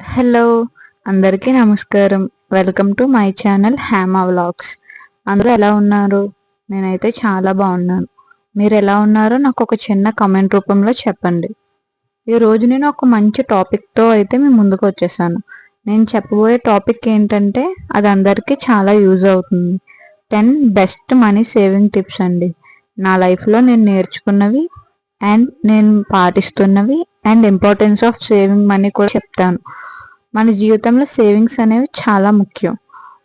Hello అందరికీ నమస్కారం. Welcome to my channel Hyama vlogs. అందరూ ఎలా ఉన్నారు? నేనైతే చాలా బాగున్నాను. మీరు ఎలా ఉన్నారో నాకు ఒక చిన్న కమెంట్ రూపంలో చెప్పండి. ఈరోజు నేను ఒక మంచి టాపిక్తో అయితే మీ ముందుకు వచ్చేసాను. నేను చెప్పబోయే టాపిక్ ఏంటంటే అది అందరికీ చాలా యూజ్ అవుతుంది. Ten best money saving tips అండి. నా లైఫ్లో నేను నేర్చుకున్నవి అండ్ నేను పాటిస్తున్నవి and importance of saving money కూడా చెప్తాను. మన జీవితంలో సేవింగ్స్ అనేవి చాలా ముఖ్యం.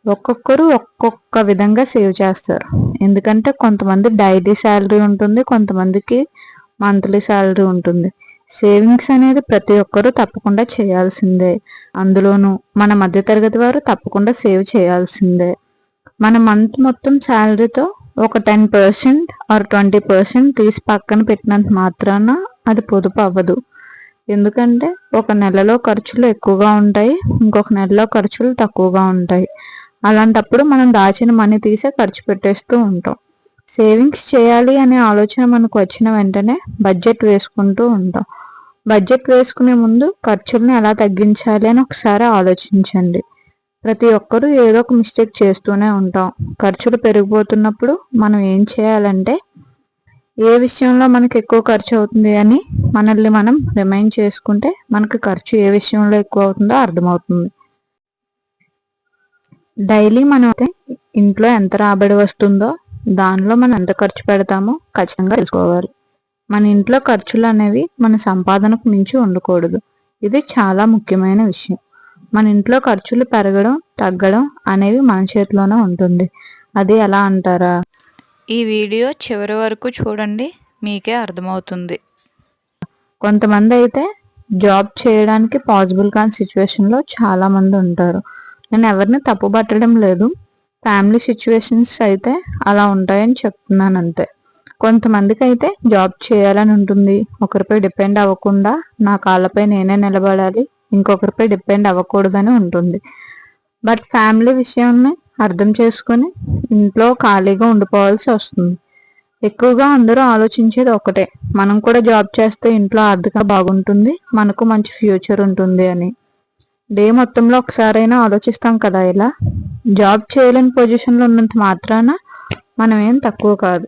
ఒక్కొక్కరు ఒక్కొక్క విధంగా సేవ్ చేస్తారు. ఎందుకంటే కొంతమంది డైలీ శాలరీ ఉంటుంది కొంతమందికి మంత్లీ శాలరీ ఉంటుంది. సేవింగ్స్ అనేది ప్రతి ఒక్కరూ తప్పకుండా చేయాల్సిందే. అందులోనూ మన మధ్యతరగతి వారు తప్పకుండా సేవ్ చేయాల్సిందే. మన మంత్ మొత్తం శాలరీతో ఒక ten percent or twenty percent తీసి పక్కన పెట్టినంత మాత్రాన అది పొదుపు అవ్వదు. ఎందుకంటే ఒక నెలలో ఖర్చులు ఎక్కువగా ఉంటాయి ఇంకొక నెలలో ఖర్చులు తక్కువగా ఉంటాయి. అలాంటప్పుడు మనం దాచిన మనీ తీసే ఖర్చు పెట్టేస్తూ ఉంటాం. సేవింగ్స్ చేయాలి అనే ఆలోచన మనకు వచ్చిన వెంటనే బడ్జెట్ వేసుకుంటూ ఉంటాం. బడ్జెట్ వేసుకునే ముందు ఖర్చులను ఎలా తగ్గించాలి అని ఒకసారి ఆలోచించండి. ప్రతి ఒక్కరూ ఏదో ఒక మిస్టేక్ చేస్తూనే ఉంటాం. ఖర్చులు పెరిగిపోతున్నప్పుడు మనం ఏం చేయాలంటే ఏ విషయంలో మనకి ఎక్కువ ఖర్చు అవుతుంది అని మనల్ని మనం రిమైండ్ చేసుకుంటే మనకి ఖర్చు ఏ విషయంలో ఎక్కువ అవుతుందో అర్థమవుతుంది. డైలీ మనం అయితే ఇంట్లో ఎంత రాబడి వస్తుందో దానిలో మనం ఎంత ఖర్చు పెడతామో ఖచ్చితంగా తెలుసుకోవాలి. మన ఇంట్లో ఖర్చులు అనేవి మన సంపాదనకు మించి ఉండకూడదు. ఇది చాలా ముఖ్యమైన విషయం. మన ఇంట్లో ఖర్చులు పెరగడం తగ్గడం అనేవి మన చేతిలోనే ఉంటుంది. అది ఎలా అంటారా? ఈ వీడియో చివరి వరకు చూడండి మీకే అర్థమవుతుంది. కొంతమంది అయితే జాబ్ చేయడానికి పాసిబుల్ కాని సిచ్యువేషన్లో చాలామంది ఉంటారు. నేను ఎవరిని తప్పు పట్టడం లేదు. ఫ్యామిలీ సిచ్యువేషన్స్ అయితే అలా ఉంటాయని చెప్తున్నాను అంతే. కొంతమందికి అయితే జాబ్ చేయాలని ఉంటుంది. ఒకరిపై డిపెండ్ అవ్వకుండా నా కాళ్ళపై నేనే నిలబడాలి. ఇంకొకరిపై డిపెండ్ అవ్వకూడదని ఉంటుంది. బట్ ఫ్యామిలీ విషయాన్ని అర్థం చేసుకొని ఇంట్లో ఖాళీగా ఉండిపోవాల్సి వస్తుంది. ఎక్కువగా అందరూ ఆలోచించేది ఒకటే. మనం కూడా జాబ్ చేస్తే ఇంట్లో ఆర్థికంగా బాగుంటుంది మనకు మంచి ఫ్యూచర్ ఉంటుంది అని. డే మొత్తంలో ఒకసారైనా ఆలోచిస్తాం కదా ఇలా. జాబ్ చేయలేని పొజిషన్లో ఉన్నంత మాత్రాన మనం ఏం తక్కువ కాదు.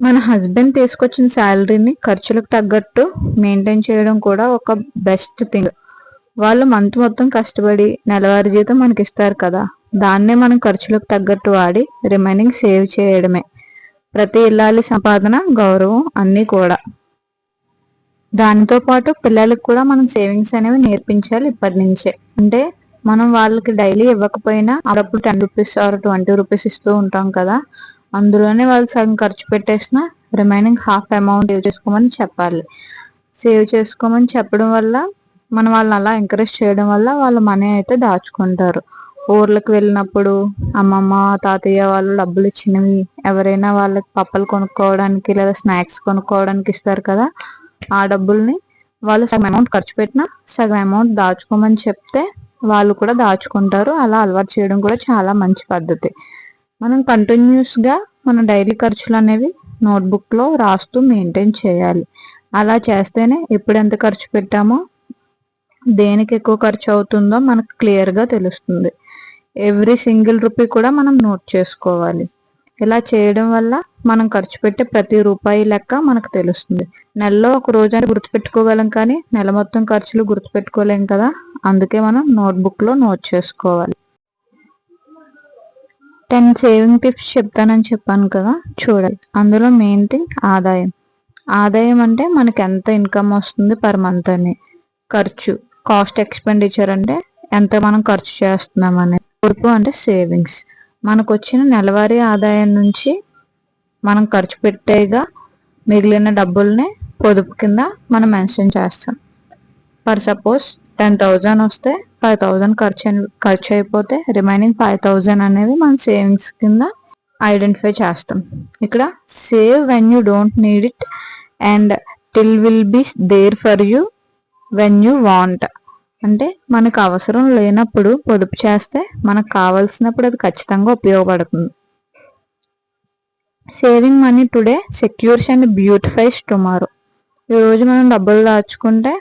మన హస్బెండ్ తీసుకొచ్చిన శాలరీని ఖర్చులకు తగ్గట్టు మెయింటైన్ చేయడం కూడా ఒక బెస్ట్ థింగ్. వాళ్ళు మంత్ మొత్తం కష్టపడి నెలవారీ జీతం మనకి ఇస్తారు కదా. దాన్నే మనం ఖర్చులకు తగ్గట్టు వాడి రిమైనింగ్ సేవ్ చేయడమే. ప్రతి ఇల్లాలి సంపాదన గౌరవం అన్నీ కూడా. దానితో పాటు పిల్లలకు కూడా మనం సేవింగ్స్ అనేవి నేర్పించాలి ఇప్పటి నుంచే అంటే మనం వాళ్ళకి డైలీ ఇవ్వకపోయినా అప్పుడప్పుడు ten rupees or twenty rupees ఇస్తూ ఉంటాం కదా. అందులోనే వాళ్ళు సగం ఖర్చు పెట్టేసిన రిమైనింగ్ హాఫ్ అమౌంట్ సేవ్ చేసుకోమని చెప్పాలి. సేవ్ చేసుకోమని చెప్పడం వల్ల మనం వాళ్ళని అలా ఎంకరేజ్ చేయడం వల్ల వాళ్ళ మనీ అయితే దాచుకుంటారు. ఊర్లకు వెళ్ళినప్పుడు అమ్మమ్మ తాతయ్య వాళ్ళు డబ్బులు ఇచ్చినవి ఎవరైనా వాళ్ళకి పప్పలు కొనుక్కోవడానికి లేదా స్నాక్స్ కొనుక్కోవడానికి ఇస్తారు కదా ఆ డబ్బుల్ని వాళ్ళు సగం అమౌంట్ ఖర్చు పెట్టినా సగం అమౌంట్ దాచుకోమని చెప్తే వాళ్ళు కూడా దాచుకుంటారు. అలా అలవాటు చేయడం కూడా చాలా మంచి పద్ధతి. మనం కంటిన్యూస్గా మన డైలీ ఖర్చులు అనేవి నోట్బుక్లో రాస్తూ మెయింటైన్ చేయాలి. అలా చేస్తేనే ఎప్పుడు ఎంత ఖర్చు పెట్టామో దేనికి ఎక్కువ ఖర్చు అవుతుందో మనకు క్లియర్గా తెలుస్తుంది. ఎవ్రీ సింగిల్ రూపీ కూడా మనం నోట్ చేసుకోవాలి. ఇలా చేయడం వల్ల మనం ఖర్చు పెట్టే ప్రతి రూపాయి లెక్క మనకు తెలుస్తుంది. నెలలో ఒక రోజు గుర్తుపెట్టుకోగలం కానీ నెల మొత్తం ఖర్చులు గుర్తుపెట్టుకోలేం కదా? అందుకే మనం నోట్బుక్లో నోట్ చేసుకోవాలి. టెన్ సేవింగ్ టిప్స్ చెప్తానని చెప్పాను కదా? చూడాలి అందులో మెయిన్ థింగ్ ఆదాయం. ఆదాయం అంటే మనకి ఎంత ఇన్కమ్ వస్తుంది పర్ మంత్ అని. ఖర్చు. కాస్ట్ ఎక్స్పెండిచర్ అంటే ఎంత మనం ఖర్చు చేస్తున్నాం అనేది పొదుపు అంటే సేవింగ్స్. మనకు వచ్చిన నెలవారీ ఆదాయం నుంచి మనం ఖర్చు పెట్టేగా మిగిలిన డబ్బుల్ని పొదుపు కింద మనం మెన్షన్ చేస్తాం. ఫర్ సపోజ్ టెన్ థౌజండ్ వస్తే ఫైవ్ థౌజండ్ ఖర్చు ఖర్చు అయిపోతే రిమైనింగ్ ఫైవ్ థౌజండ్ అనేవి మనం సేవింగ్స్ కింద ఐడెంటిఫై చేస్తాం. ఇక్కడ save when you don't need it and till will be there for you when you want అంటే మనకు అవసరం లేనప్పుడు పొదుపు చేస్తే మనకు కావలసినప్పుడు అది ఖచ్చితంగా ఉపయోగపడుతుంది. Saving money today secures and beautifies tomorrow ఈరోజు మనం డబ్బులు దాచుకుంటే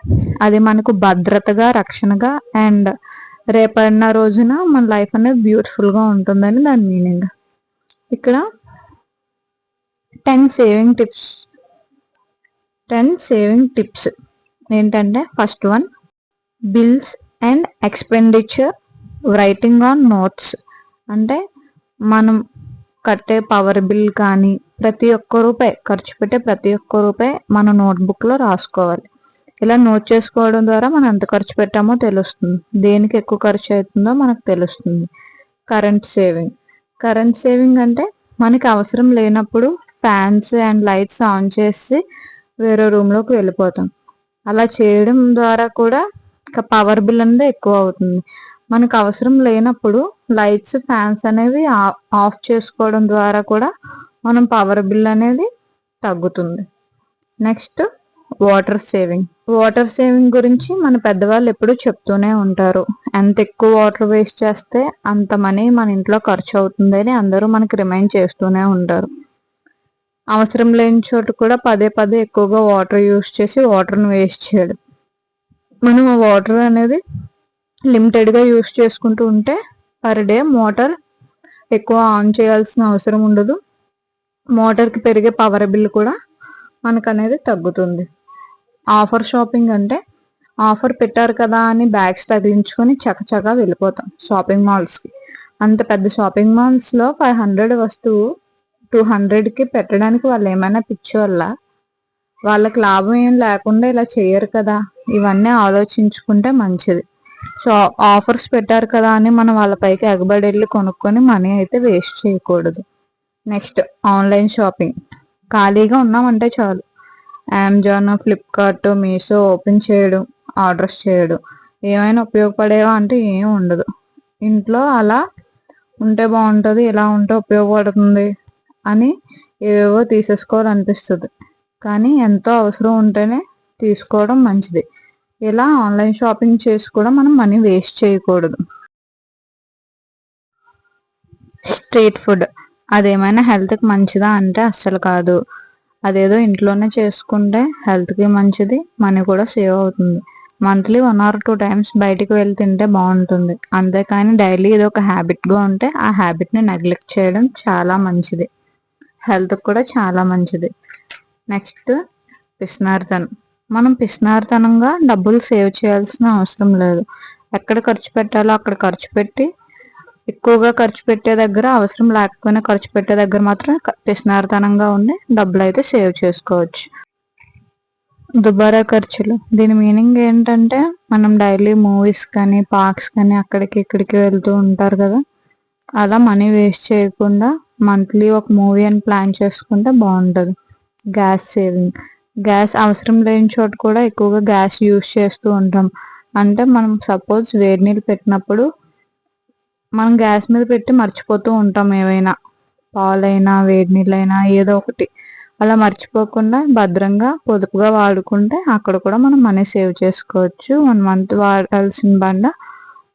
అది మనకు భద్రతగా రక్షణగా అండ్ రేపడిన రోజున మన లైఫ్ అనేది బ్యూటిఫుల్గా ఉంటుందని దాని మీనింగ్ ఇక్కడ ten saving tips ten saving tips ఏంటంటే first one bills and expenditure writing on notes అంటే మనం కట్టే పవర్ బిల్ కానీ ప్రతి ఒక్క రూపాయి ఖర్చు పెట్టే ప్రతి ఒక్క రూపాయి మన నోట్బుక్లో రాసుకోవాలి. ఇలా నోట్ చేసుకోవడం ద్వారా మనం ఎంత ఖర్చు పెట్టామో తెలుస్తుంది. దేనికి ఎక్కువ ఖర్చు అవుతుందో మనకు తెలుస్తుంది. కరెంట్ సేవింగ్ కరెంట్ సేవింగ్ అంటే మనకి అవసరం లేనప్పుడు ఫ్యాన్స్ అండ్ లైట్స్ ఆన్ చేసి వేరే రూమ్లోకి వెళ్ళిపోతాం. అలా చేయడం ద్వారా కూడా పవర్ బిల్ అనేది ఎక్కువ అవుతుంది. మనకు అవసరం లేనప్పుడు లైట్స్ ఫ్యాన్స్ అనేవి ఆఫ్ చేసుకోవడం ద్వారా కూడా మనం పవర్ బిల్ అనేది తగ్గుతుంది. Next water saving water saving గురించి మన పెద్దవాళ్ళు ఎప్పుడూ చెప్తూనే ఉంటారు. ఎంత ఎక్కువ వాటర్ వేస్ట్ చేస్తే అంత మనీ మన ఇంట్లో ఖర్చు అవుతుందని అందరూ మనకి రిమైండ్ చేస్తూనే ఉంటారు. అవసరం లేని చోటు కూడా పదే పదే ఎక్కువగా వాటర్ యూస్ చేసి వాటర్ను వేస్ట్ చేయడం. మనం ఆ వాటర్ అనేది లిమిటెడ్గా యూస్ చేసుకుంటూ ఉంటే పర్ డే మోటార్ ఎక్కువ ఆన్ చేయాల్సిన అవసరం ఉండదు. మోటార్కి పెరిగే పవర్ బిల్ కూడా మనకు అనేది తగ్గుతుంది. ఆఫర్ షాపింగ్ అంటే ఆఫర్ పెట్టారు కదా అని బ్యాగ్స్ తగిలించుకొని చకచకా వెళ్ళిపోతాం షాపింగ్ మాల్స్కి అంత పెద్ద షాపింగ్ మాల్స్లో ఫైవ్ హండ్రెడ్ వస్తువు టూ హండ్రెడ్కి పెట్టడానికి వాళ్ళు ఏమైనా పిచ్చి వల్ల వాళ్ళకి లాభం ఏం లేకుండా ఇలా చేయరు కదా. ఇవన్నీ ఆలోచించుకుంటే మంచిది. సో ఆఫర్స్ పెట్టారు కదా అని మనం వాళ్ళపైకి ఎగబడి వెళ్ళి కొనుక్కొని మనీ అయితే వేస్ట్ చేయకూడదు. Next online shopping. ఖాళీగా ఉన్నామంటే చాలు. అమెజాన్ ఫ్లిప్కార్ట్ మీషో ఓపెన్ చేయడం ఆర్డర్స్ చేయడం. ఏమైనా ఉపయోగపడేవా అంటే ఏం ఉండదు. ఇంట్లో అలా ఉంటే బాగుంటుంది ఎలా ఉంటే ఉపయోగపడుతుంది. అని ఏవేవో తీసేసుకోవాలనిపిస్తుంది. కానీ ఎంతో అవసరం ఉంటేనే తీసుకోవడం మంచిది. ఇలా ఆన్లైన్ షాపింగ్ చేసి కూడా మనం మనీ వేస్ట్ చేయకూడదు. Street food. అదేమైనా హెల్త్కి మంచిదా అంటే అస్సలు కాదు. అదేదో ఇంట్లోనే చేసుకుంటే హెల్త్కి మంచిది మనీ కూడా సేవ్ అవుతుంది. Monthly one or two times బయటికి వెళ్ళి తింటే బాగుంటుంది. అంతేకాని డైలీ ఇది ఒక హ్యాబిట్గా ఉంటే ఆ హ్యాబిట్ని నెగ్లెక్ట్ చేయడం చాలా మంచిది. హెల్త్ కూడా చాలా మంచిది. నెక్స్ట్ పిస్నార్తనం మనం పిస్నార్తనంగా డబ్బులు సేవ్ చేయాల్సిన అవసరం లేదు. ఎక్కడ ఖర్చు పెట్టాలో అక్కడ ఖర్చు పెట్టి ఎక్కువగా ఖర్చు పెట్టే దగ్గర అవసరం లేకపోయినా ఖర్చు పెట్టే దగ్గర మాత్రం పిస్నార్తనంగా ఉండి డబ్బులు అయితే సేవ్ చేసుకోవచ్చు. దుబారా ఖర్చులు. దీని మీనింగ్ ఏంటంటే మనం డైలీ మూవీస్ కానీ పార్క్స్ కానీ అక్కడికి ఇక్కడికి వెళ్తూ ఉంటారు కదా అలా మనీ వేస్ట్ చేయకుండా మంత్లీ ఒక మూవీ అని ప్లాన్ చేసుకుంటే బాగుంటుంది. గ్యాస్ సేవింగ్ గ్యాస్ అవసరం లేని చోట కూడా ఎక్కువగా గ్యాస్ యూజ్ చేస్తూ ఉంటాం. అంటే మనం సపోజ్ వేడి నీళ్ళు పెట్టినప్పుడు మనం గ్యాస్ మీద పెట్టి మర్చిపోతూ ఉంటాం ఏవైనా. పాలైనా వేడి నీళ్ళైనా ఏదో ఒకటి. అలా మర్చిపోకుండా భద్రంగా పొదుపుగా వాడుకుంటే అక్కడ కూడా మనం మనీ సేవ్ చేసుకోవచ్చు. వన్ మంత్ వాడాల్సిన బండ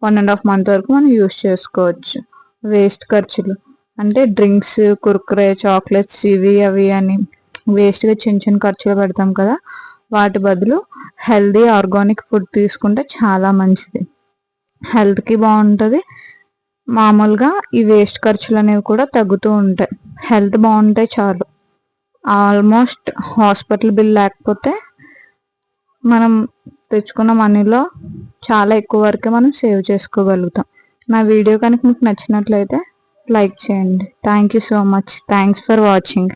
వన్ అండ్ హాఫ్ మంత్ వరకు మనం యూస్ చేసుకోవచ్చు. వేస్ట్ ఖర్చులు. అంటే డ్రింక్స్ కుర్కురే చాక్లెట్స్ ఇవి అవి అని వేస్ట్గా చిన్న చిన్న ఖర్చులు పెడతాం కదా వాటి బదులు హెల్దీ ఆర్గానిక్ ఫుడ్ తీసుకుంటే చాలా మంచిది. హెల్త్కి బాగుంటుంది. మామూలుగా ఈ వేస్ట్ ఖర్చులు అనేవి కూడా తగ్గుతూ ఉంటాయి. హెల్త్ బాగుంటే చాలు. ఆల్మోస్ట్ హాస్పిటల్ బిల్ లేకపోతే మనం తెచ్చుకున్న మనీలో చాలా ఎక్కువ వరకే మనం సేవ్ చేసుకోగలుగుతాం. నా వీడియో కనుక మీకు నచ్చినట్లయితే లైక్ చేయండి. Thank you so much thanks for watching